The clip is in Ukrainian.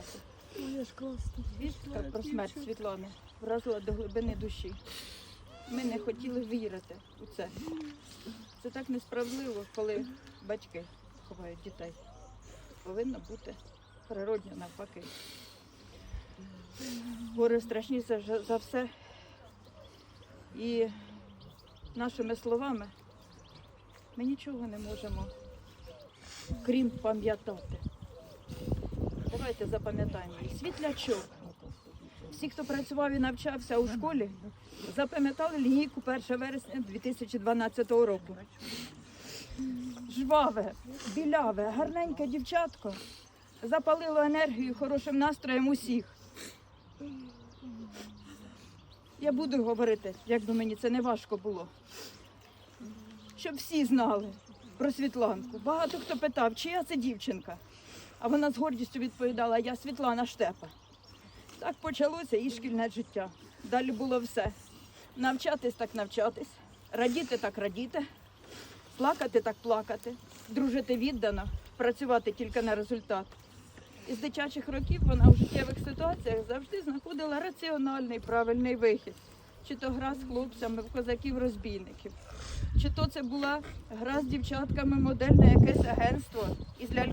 втрати. Ой, класно. Звістка про смерть Світлани вразила до глибини душі. Ми не хотіли вірити у це. Це так несправедливо, коли батьки ховають дітей. Повинно бути природньо навпаки. Горе страшніше за- за все. І нашими словами ми нічого не можемо, крім пам'ятати. Давайте запам'ятаємо. Світлячок. Всі, хто працював і навчався у школі, запам'ятали лінійку 1 вересня 2012 року. Жваве, біляве, гарненьке дівчатко запалило енергію хорошим настроєм усіх. Я буду говорити, як би мені це не важко було. Щоб всі знали про Світланку. Багато хто питав, чия це дівчинка. А вона з гордістю відповідала, я Світлана Штепа. Так почалося і шкільне життя. Далі було все. Навчатись так навчатись, радіти так радіти, плакати так плакати, дружити віддано, працювати тільки на результат. Із дитячих років вона в життєвих ситуаціях завжди знаходила раціональний правильний вихід. Чи то гра з хлопцями в козаків-розбійників, чи то це була гра з дівчатками, модельне якесь агентство із ляльки